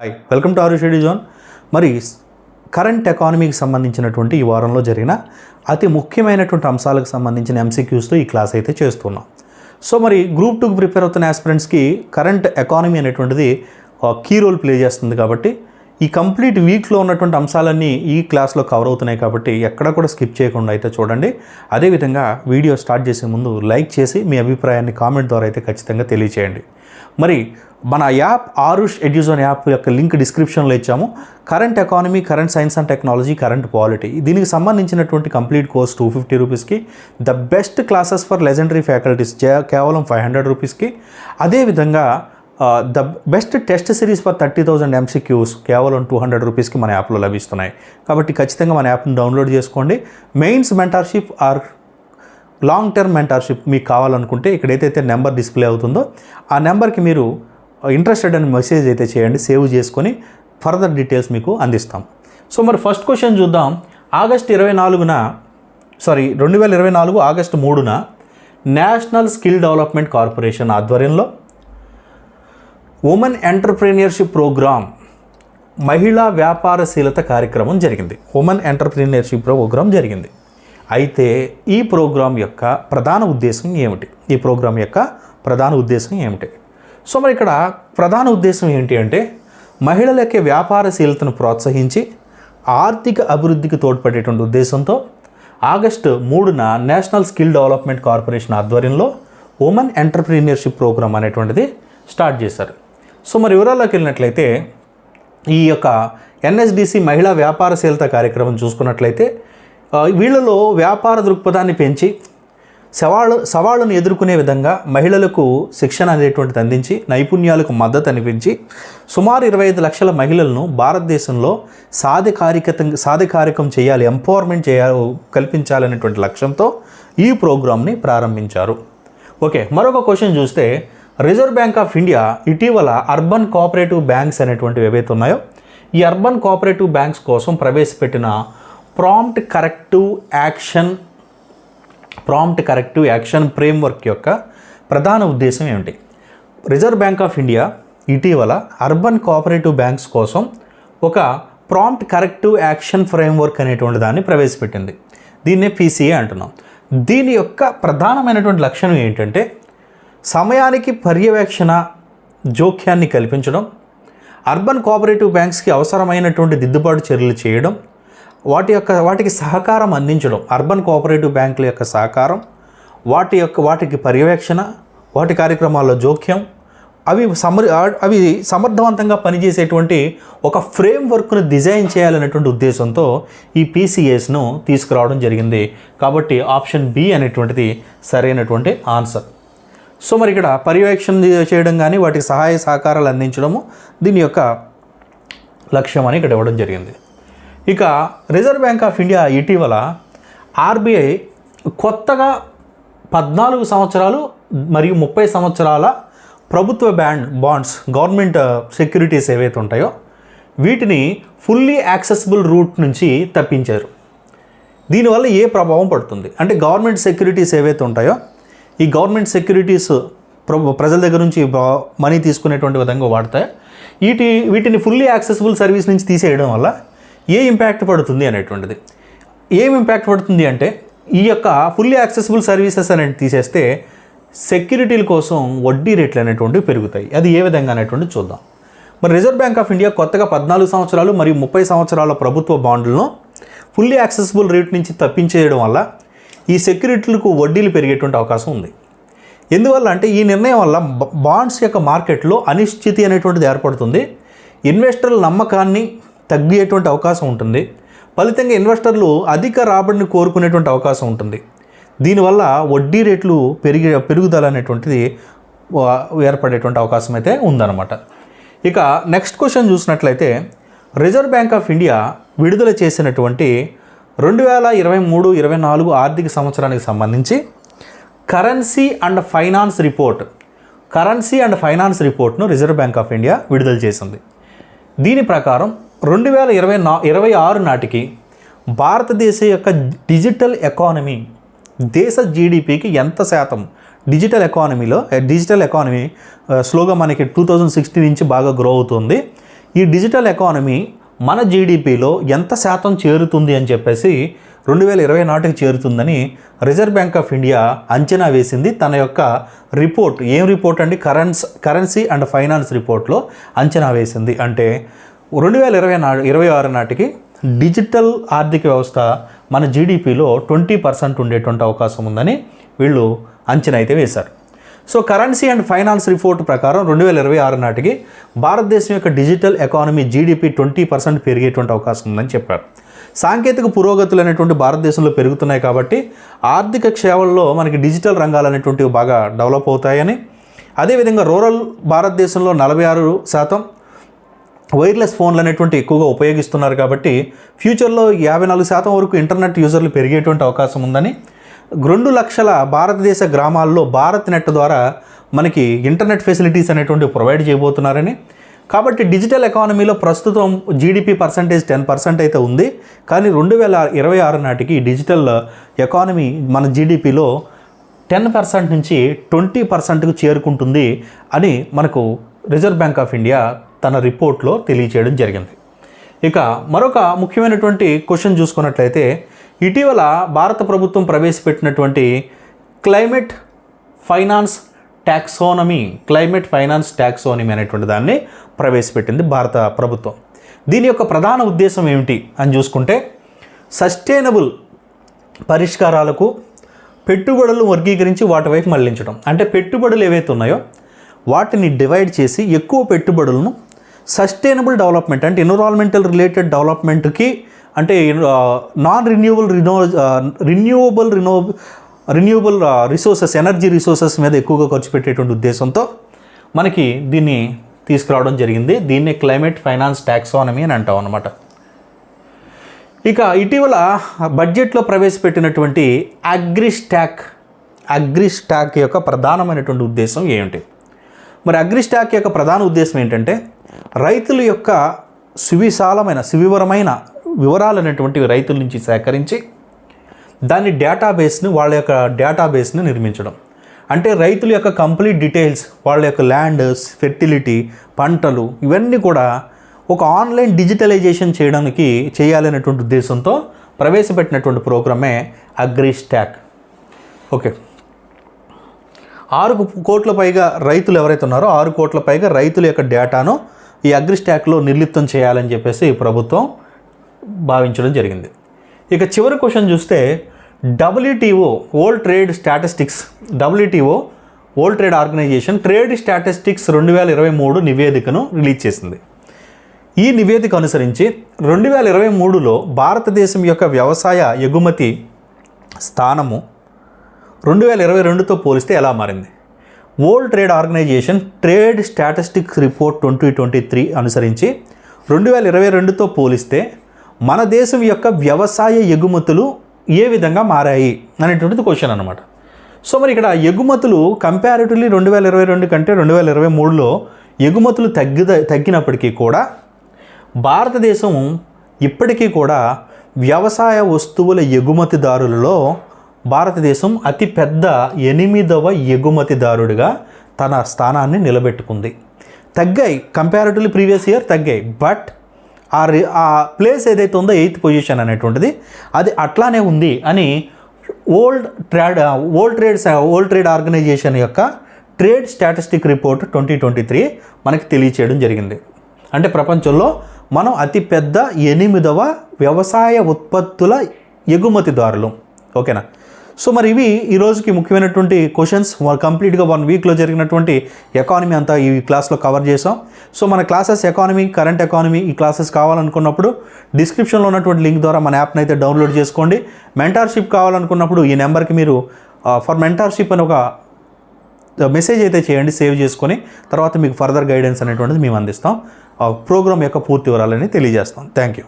Hi welcome to ఆరు షెడ్యూ zone మరి current ఎకానమీకి సంబంధించినటువంటి ఈ వారంలో జరిగిన అతి ముఖ్యమైనటువంటి అంశాలకు సంబంధించిన ఎంసీక్యూస్తో ఈ క్లాస్ అయితే చేస్తున్నాం. సో మరి గ్రూప్ టూకి ప్రిపేర్ అవుతున్న ఆస్పిరెంట్స్కి కరెంట్ ఎకానమీ అనేటువంటిది కీ రోల్ ప్లే చేస్తుంది కాబట్టి ఈ కంప్లీట్ వీక్లో ఉన్నటువంటి అంశాలన్నీ ఈ క్లాస్లో కవర్ అవుతున్నాయి కాబట్టి ఎక్కడ కూడా స్కిప్ చేయకుండా అయితే చూడండి. అదేవిధంగా వీడియో స్టార్ట్ చేసే ముందు లైక్ చేసి మీ అభిప్రాయాన్ని కామెంట్ ద్వారా అయితే ఖచ్చితంగా తెలియచేయండి. మరి మన యాప్ ఆరుష్ ఎడ్యూజోన్ యాప్ యొక్క లింక్ డిస్క్రిప్షన్లో ఇచ్చాము. Current economy current science and technology current polity దీనికి సంబంధించినటువంటి కంప్లీట్ కోర్స్ టూ ఫిఫ్టీ రూపీస్కి the best classes for legendary faculties కేవలం ఫైవ్ హండ్రెడ్ రూపీస్కి అదేవిధంగా the best test series for thirty thousand MCQs కేవలం టూ హండ్రెడ్ రూపీస్కి మన యాప్లో లభిస్తున్నాయి. కాబట్టి ఖచ్చితంగా మన యాప్ని డౌన్లోడ్ చేసుకోండి. Mains mentorship or long term mentorship మీకు కావాలనుకుంటే ఇక్కడ ఏదైతే నెంబర్ డిస్ప్లే అవుతుందో ఆ నెంబర్కి మీరు ఇంట్రెస్టెడ్ అని మెసేజ్ అయితే చేయండి సేవ్ చేసుకొని ఫర్దర్ డీటెయిల్స్ మీకు అందిస్తాం. సో మరి ఫస్ట్ క్వశ్చన్ చూద్దాం. ఆగస్ట్ ఇరవై నాలుగున సారీ రెండు వేల ఇరవై నాలుగు ఆగస్టు మూడున నేషనల్ స్కిల్ డెవలప్మెంట్ కార్పొరేషన్ ఆధ్వర్యంలో ఉమెన్ ఎంటర్ప్రీనియర్షిప్ ప్రోగ్రామ్ మహిళా వ్యాపారశీలత కార్యక్రమం జరిగింది. ఉమెన్ ఎంటర్ప్రీనియర్షిప్ ప్రోగ్రాం జరిగింది. అయితే ఈ ప్రోగ్రాం యొక్క ప్రధాన ఉద్దేశం ఏమిటి? ఈ ప్రోగ్రాం యొక్క ప్రధాన ఉద్దేశం ఏమిటి? సో మరి ఇక్కడ ప్రధాన ఉద్దేశం ఏంటి అంటే మహిళల యొక్క వ్యాపారశీలతను ప్రోత్సహించి ఆర్థిక అభివృద్ధికి తోడ్పడేటువంటి ఉద్దేశంతో ఆగస్టు మూడున నేషనల్ స్కిల్ డెవలప్మెంట్ కార్పొరేషన్ ఆధ్వర్యంలో ఉమెన్ ఎంటర్ప్రీనియర్షిప్ ప్రోగ్రామ్ అనేటువంటిది స్టార్ట్ చేశారు. సో మరి వివరాల్లోకి వెళ్ళినట్లయితే ఈ యొక్క ఎన్ఎస్డిసి మహిళా వ్యాపారశీలత కార్యక్రమం చూసుకున్నట్లయితే వీళ్ళలో వ్యాపార దృక్పథాన్ని పెంచి సవాళ్ళు సవాళ్ళను ఎదుర్కొనే విధంగా మహిళలకు శిక్షణ అనేటువంటిది అందించి నైపుణ్యాలకు మద్దతు అనిపించి సుమారు ఇరవై ఐదు లక్షల మహిళలను భారతదేశంలో సాధికారికత సాధికారికం చేయాలి ఎంపవర్మెంట్ చేయాలి కల్పించాలనేటువంటి లక్ష్యంతో ఈ ప్రోగ్రామ్ని ప్రారంభించారు. ఓకే మరొక క్వశ్చన్ చూస్తే రిజర్వ్ బ్యాంక్ ఆఫ్ ఇండియా ఇటీవల అర్బన్ కోఆపరేటివ్ బ్యాంక్స్ అనేటువంటివి ఏవైతే ఉన్నాయో ఈ అర్బన్ కోఆపరేటివ్ బ్యాంక్స్ కోసం ప్రవేశపెట్టిన prompt corrective action prompt corrective action framework యొక్క ప్రధాన ఉద్దేశం ఏమిటి? రిజర్వ్ బ్యాంక్ ఆఫ్ ఇండియా ఇటీవల అర్బన్ కోఆపరేటివ్ బ్యాంక్స్ కోసం ఒక ప్రాంప్ట్ కరెక్టివ్ యాక్షన్ ఫ్రేమ్వర్క్ అనేటువంటి దాన్ని ప్రవేశపెట్టింది. దీన్నే పీసీఏ అంటున్నాం. దీని యొక్క ప్రధానమైనటువంటి లక్షణం ఏంటంటే సమయానికి పర్యవేక్షణ జోక్యాన్ని కల్పించడం అర్బన్ కోఆపరేటివ్ బ్యాంక్స్కి అవసరమైనటువంటి దిద్దుబాటు చర్యలు చేయడం వాటి యొక్క వాటికి సహకారం అందించడం అర్బన్ కోఆపరేటివ్ బ్యాంకుల యొక్క సహకారం వాటి యొక్క వాటికి పర్యవేక్షణ వాటి కార్యక్రమాల్లో జోక్యం అవి సమర్ అవి సమర్థవంతంగా పనిచేసేటువంటి ఒక ఫ్రేమ్ వర్క్ను డిజైన్ చేయాలనేటువంటి ఉద్దేశంతో ఈ పీసీఎస్ను తీసుకురావడం జరిగింది. కాబట్టి ఆప్షన్ బి అనేటువంటిది సరైనటువంటి ఆన్సర్. సో మరి ఇక్కడ పర్యవేక్షణ చేయడం కానీ వాటికి సహాయ సహకారాలు అందించడము దీని యొక్క లక్ష్యం అని ఇక్కడ ఇవ్వడం జరిగింది. ఇక రిజర్వ్ బ్యాంక్ ఆఫ్ ఇండియా ఇటీవల ఆర్బీఐ కొత్తగా పద్నాలుగు సంవత్సరాలు మరియు ముప్పై సంవత్సరాల ప్రభుత్వ బ్యాండ్ బాండ్స్ గవర్నమెంట్ సెక్యూరిటీస్ ఏవైతే ఉంటాయో వీటిని ఫుల్లీ యాక్సెసిబుల్ రూట్ నుంచి తప్పించారు. దీనివల్ల ఏ ప్రభావం పడుతుంది? అంటే గవర్నమెంట్ సెక్యూరిటీస్ ఏవైతే ఉంటాయో ఈ గవర్నమెంట్ సెక్యూరిటీస్ ప్రజల దగ్గర నుంచి మనీ తీసుకునేటువంటి విధంగా వాడతాయి. వీటి వీటిని ఫుల్లీ యాక్సెసిబుల్ సర్వీస్ నుంచి తీసేయడం వల్ల ఏ ఇంపాక్ట్ పడుతుంది అనేటువంటిది. ఏం ఇంపాక్ట్ పడుతుంది అంటే ఈ యొక్క ఫుల్లీ యాక్సెసిబుల్ సర్వీసెస్ అనేది తీసేస్తే సెక్యూరిటీల కోసం వడ్డీ రేట్లు అనేటువంటివి పెరుగుతాయి. అది ఏ విధంగా అనేటువంటి చూద్దాం. మరి రిజర్వ్ బ్యాంక్ ఆఫ్ ఇండియా కొత్తగా పద్నాలుగు సంవత్సరాలు మరియు ముప్పై సంవత్సరాల ప్రభుత్వ బాండ్లను ఫుల్లీ యాక్సెసిబుల్ రేట్ నుంచి తప్పించేయడం వల్ల ఈ సెక్యూరిటీలకు వడ్డీలు పెరిగేటువంటి అవకాశం ఉంది. ఎందువల్ల అంటే ఈ నిర్ణయం వల్ల బాండ్స్ యొక్క మార్కెట్లో అనిశ్చితి అనేటువంటిది ఏర్పడుతుంది. ఇన్వెస్టర్ల నమ్మకాన్ని తగ్గేటువంటి అవకాశం ఉంటుంది. ఫలితంగా ఇన్వెస్టర్లు అధిక రాబడిని కోరుకునేటువంటి అవకాశం ఉంటుంది. దీనివల్ల వడ్డీ రేట్లు పెరిగే పెరుగుదల అనేటువంటిది ఏర్పడేటువంటి అవకాశం అయితే ఉందన్నమాట. ఇక నెక్స్ట్ క్వశ్చన్ చూసినట్లయితే రిజర్వ్ బ్యాంక్ ఆఫ్ ఇండియా విడుదల చేసినటువంటి రెండు వేల ఇరవై మూడు ఇరవై నాలుగు ఆర్థిక సంవత్సరానికి సంబంధించి currency and finance report currency and finance రిపోర్ట్ను reserve bank of India విడుదల చేసింది. దీని ప్రకారం రెండు వేల ఇరవై నా ఇరవై ఆరు నాటికి భారతదేశ యొక్క డిజిటల్ ఎకానమీ దేశ జీడిపికి ఎంత శాతం? డిజిటల్ ఎకానమీలో డిజిటల్ ఎకానమీ స్లోగా మనకి టూ థౌజండ్ సిక్స్టీన్ నుంచి బాగా గ్రో అవుతుంది. ఈ డిజిటల్ ఎకానమీ మన జీడిపిలో ఎంత శాతం చేరుతుంది అని చెప్పేసి రెండు వేల ఇరవై నాటికి చేరుతుందని రిజర్వ్ బ్యాంక్ ఆఫ్ ఇండియా అంచనా వేసింది. తన యొక్క రిపోర్ట్ ఏం రిపోర్ట్ అండి? కరెన్స్ కరెన్సీ అండ్ ఫైనాన్స్ రిపోర్ట్లో అంచనా వేసింది. అంటే రెండు వేల ఇరవై నా ఇరవై ఆరు నాటికి డిజిటల్ ఆర్థిక వ్యవస్థ మన జీడిపిలో ట్వంటీ పర్సెంట్ ఉండేటువంటి అవకాశం ఉందని వీళ్ళు అంచనా అయితే వేశారు. So currency and finance report ప్రకారం రెండు వేల ఇరవై ఆరు నాటికి భారతదేశం యొక్క digital economy GDP twenty percent పెరిగేటువంటి అవకాశం ఉందని చెప్పారు. సాంకేతిక పురోగతులు అనేటువంటి భారతదేశంలో పెరుగుతున్నాయి కాబట్టి ఆర్థిక క్షేమంలో మనకి డిజిటల్ రంగాలు అనేటువంటివి బాగా డెవలప్ అవుతాయని అదేవిధంగా రూరల్ భారతదేశంలో నలభై ఆరు శాతం వైర్లెస్ ఫోన్లు అనేటువంటి ఎక్కువగా ఉపయోగిస్తున్నారు కాబట్టి ఫ్యూచర్లో యాభై నాలుగు శాతం వరకు ఇంటర్నెట్ యూజర్లు పెరిగేటువంటి అవకాశం ఉందని రెండు లక్షల భారతదేశ గ్రామాల్లో భారత్ నెట్ ద్వారా మనకి ఇంటర్నెట్ ఫెసిలిటీస్ అనేటువంటి ప్రొవైడ్ చేయబోతున్నారని. కాబట్టి డిజిటల్ ఎకానమీలో ప్రస్తుతం జీడిపి పర్సంటేజ్ టెన్ పర్సెంట్ అయితే ఉంది. కానీ రెండు వేల ఇరవై ఆరు నాటికి డిజిటల్ ఎకానమీ మన జీడిపిలో టెన్ పర్సెంట్ నుంచి ట్వంటీ పర్సెంట్కు చేరుకుంటుంది అని మనకు రిజర్వ్ బ్యాంక్ ఆఫ్ ఇండియా తన రిపోర్ట్లో తెలియచేయడం జరిగింది. ఇక మరొక ముఖ్యమైనటువంటి క్వశ్చన్ చూసుకున్నట్లయితే ఇటీవల భారత ప్రభుత్వం ప్రవేశపెట్టినటువంటి climate finance taxonomy climate finance taxonomy అనేటువంటి దాన్ని ప్రవేశపెట్టింది భారత ప్రభుత్వం. దీని యొక్క ప్రధాన ఉద్దేశం ఏమిటి అని చూసుకుంటే సస్టైనబుల్ పరిష్కారాలకు పెట్టుబడులు వర్గీకరించి వాటి వైపు మళ్ళించడం అంటే పెట్టుబడులు ఏవైతే ఉన్నాయో వాటిని డివైడ్ చేసి ఎక్కువ పెట్టుబడులను సస్టైనబుల్ డెవలప్మెంట్ అంటే ఎన్విరాన్మెంటల్ రిలేటెడ్ డెవలప్మెంట్కి అంటే నాన్ రిన్యూవబుల్ రినో రిన్యూవబుల్ రినో రిన్యూవబుల్ రిసోర్సెస్ ఎనర్జీ రిసోర్సెస్ మీద ఎక్కువగా ఖర్చు పెట్టేటువంటి ఉద్దేశంతో మనకి దీన్ని తీసుకురావడం జరిగింది. దీన్ని క్లైమేట్ ఫైనాన్స్ ట్యాక్సానమీ అని అంటాం అనమాట ఇక ఇటీవల బడ్జెట్లో ప్రవేశపెట్టినటువంటి అగ్రిస్టాక్ అగ్రిస్టాక్ యొక్క ప్రధానమైనటువంటి ఉద్దేశం ఏమిటి? మరి అగ్రిస్టాక్ యొక్క ప్రధాన ఉద్దేశం ఏంటంటే రైతుల యొక్క సువిశాలమైన సువివరమైన వివరాలు అనేటువంటివి రైతుల నుంచి సేకరించి దాని డేటాబేస్ని వాళ్ళ యొక్క డేటాబేస్ని నిర్మించడం. అంటే రైతుల యొక్క కంప్లీట్ డీటెయిల్స్ వాళ్ళ యొక్క ల్యాండ్ ఫెర్టిలిటీ పంటలు ఇవన్నీ కూడా ఒక ఆన్లైన్ డిజిటలైజేషన్ చేయడానికి చేయాలనేటువంటి ఉద్దేశంతో ప్రవేశపెట్టినటువంటి ప్రోగ్రామే అగ్రిస్టాక్. ఓకే. ఆరు కోట్ల పైగా రైతులు ఎవరైతే ఉన్నారో ఆరు కోట్ల పైగా రైతుల యొక్క డేటాను ఈ అగ్రిస్టాక్లో నిర్లిప్తం చేయాలని చెప్పేసి ప్రభుత్వం భావించడం జరిగింది. ఇక చివరి క్వశ్చన్ చూస్తే WTO world trade statistics WTO world trade organization trade statistics రెండు వేల ఇరవై మూడు నివేదికను రిలీజ్ చేసింది. ఈ నివేదిక అనుసరించి రెండు వేల ఇరవై మూడులో భారతదేశం యొక్క వ్యవసాయ ఎగుమతి స్థానము రెండు వేల ఇరవై రెండుతో పోలిస్తే ఎలా మారింది? World trade organization trade statistics report twenty twenty three అనుసరించి రెండు వేల ఇరవై రెండుతో పోలిస్తే మన దేశం యొక్క వ్యవసాయ ఎగుమతులు ఏ విధంగా మారాయి అనేటువంటిది క్వశ్చన్ అనమాట సో మరి ఇక్కడ ఎగుమతులు కంపారిటివ్లీ రెండు వేల ఇరవై రెండు కంటే రెండు వేల ఇరవై మూడులో ఎగుమతులు తగ్గి తగ్గినప్పటికీ కూడా భారతదేశం ఇప్పటికీ కూడా వ్యవసాయ వస్తువుల ఎగుమతిదారులలో భారతదేశం అతిపెద్ద ఎనిమిదవ ఎగుమతిదారుడిగా తన స్థానాన్ని నిలబెట్టుకుంది. తగ్గాయి కంపారిటివ్లీ ప్రీవియస్ ఇయర్ తగ్గాయి. బట్ ఆ ఆ ప్లేస్ ఏదైతే ఉందో ఎయిత్ పొజిషన్ అనేటువంటిది అది అట్లానే ఉంది అని world trade world trade world trade organization యొక్క trade statistic report twenty twenty three మనకి తెలియచేయడం జరిగింది. అంటే ప్రపంచంలో మనం అతిపెద్ద ఎనిమిదవ వ్యవసాయ ఉత్పత్తుల ఎగుమతిదారులు. ఓకేనా? సో మరి ఇవి ఈ రోజుకి ముఖ్యమైనటువంటి క్వశ్చన్స్ కంప్లీట్గా వన్ వీక్లో జరిగినటువంటి ఎకానమీ అంతా ఈ క్లాస్లో కవర్ చేసాం సో మన క్లాసెస్ ఎకానమీ కరెంట్ ఎకానమీ ఈ క్లాసెస్ కావాలనుకున్నప్పుడు డిస్క్రిప్షన్లో ఉన్నటువంటి లింక్ ద్వారా మన యాప్ని అయితే డౌన్లోడ్ చేసుకోండి. మెంటార్షిప్ కావాలనుకున్నప్పుడు ఈ నెంబర్కి మీరు ఫర్ మెంటార్షిప్ అని ఒక మెసేజ్ అయితే చేయండి సేవ్ చేసుకొని తర్వాత మీకు ఫర్దర్ గైడెన్స్ అనేటువంటిది మేము అందిస్తాం. ప్రోగ్రామ్ యొక్క పూర్తి వివరాలని తెలియజేస్తాం. Thank you